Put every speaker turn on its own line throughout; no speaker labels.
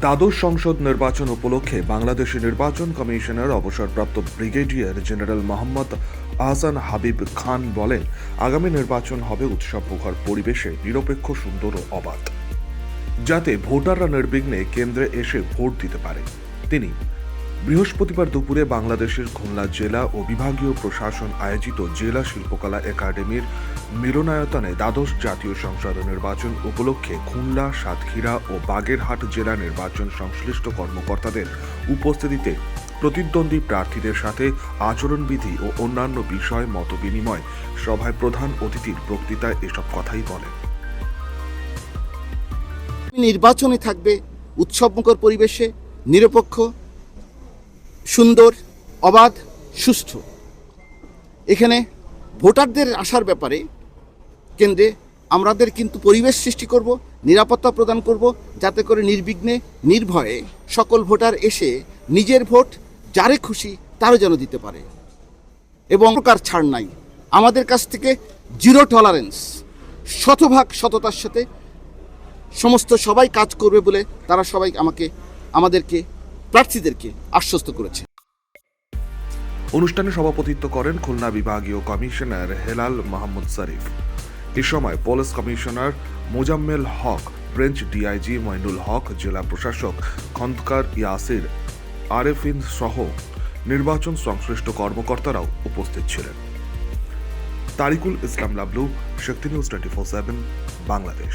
দ্বাদশ সংসদ নির্বাচন উপলক্ষে বাংলাদেশের নির্বাচন কমিশনের অবসরপ্রাপ্ত ব্রিগেডিয়ার জেনারেল মোহাম্মদ আহসান হাবিব খান বলেন, আগামী নির্বাচন হবে উৎসব মুখর পরিবেশে নিরপেক্ষ, সুন্দর ও অবাধ। যাতে ভোটাররা নির্বিঘ্নে কেন্দ্রে এসে ভোট দিতে পারে। তিনি বৃহস্পতিবার দুপুরে বাংলাদেশের খুলনা জেলা ও বিভাগীয় প্রশাসন আয়োজিত জেলা শিল্পকলা একাডেমির মিলনায়তনে দ্বাদশ জাতীয় সংসদ নির্বাচন উপলক্ষে খুলনা, সাতক্ষীরা ও বাগেরহাট জেলা নির্বাচন সংশ্লিষ্ট কর্মকর্তাদের উপস্থিতিতে প্রতিদ্বন্দ্বী প্রার্থীদের সাথে আচরণবিধি ও অন্যান্য বিষয় মত বিনিময় সভায় প্রধান অতিথির বক্তৃতায় এসব কথাই বলেন।
নির্বাচনে থাকবে উৎসবমুখর পরিবেশে, নিরপেক্ষ সুন্দর, অবাধ সুষ্ঠু এখানে ভোটারদের আসার ব্যাপারে কেন্দ্রে আমাদের কিন্তু পরিবেশ সৃষ্টি করব, নিরাপত্তা প্রদান করব, যাতে করে নির্বিঘ্নে, নির্ভয়ে সকল ভোটার এসে নিজের ভোট যারে খুশি তারও যেন দিতে পারে। এবং প্রকার ছাড় নাই। আমাদের কাছ থেকে জিরো টলারেন্স শতভাগ সততার সাথে সমস্ত সবাই কাজ করবে বলে তারা সবাই আমাকে, আমাদেরকে প্রার্থীদেরকে আশ্বস্ত করেছে।
অনুষ্ঠানে সভাপতিত্ব করেন খুলনা বিভাগীয় কমিশনার হেলাল মাহমুদ শরীফ। এ সময় police commissioner Mozammel Haque, branch DIG Moinul Haque, জেলা প্রশাসক খন্দকার ইয়াসির আরেফিন সহ নির্বাচন সংশ্লিষ্ট কর্মকর্তারাও উপস্থিত ছিলেন। Tariqul Islam Lablu Shakti news twenty four seven, Bangladesh.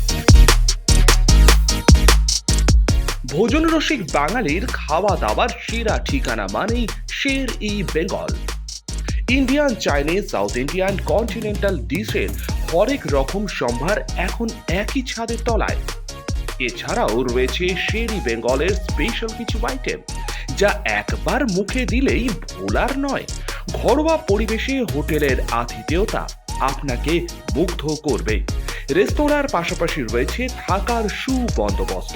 ভোজন রসিক বাঙালির খাওয়া দাওয়ার সেরা ঠিকানা মানেই Sher e Bengal. Indian Chinese, south Indian, continental ডিশের হরেক রকম সম্ভার এখন একই ছাদের তলায়। এছাড়াও রয়েছে শেরি বেঙ্গলের স্পেশাল কিছু আইটেম যা একবার মুখে দিলেই ভোলার নয়, ঘরোয়া পরিবেশে হোটেলের আতিথেয়তা আপনাকে মুগ্ধ করবে। রেস্তোরাঁর পাশাপাশি রয়েছে থাকার সুবন্দোবস্ত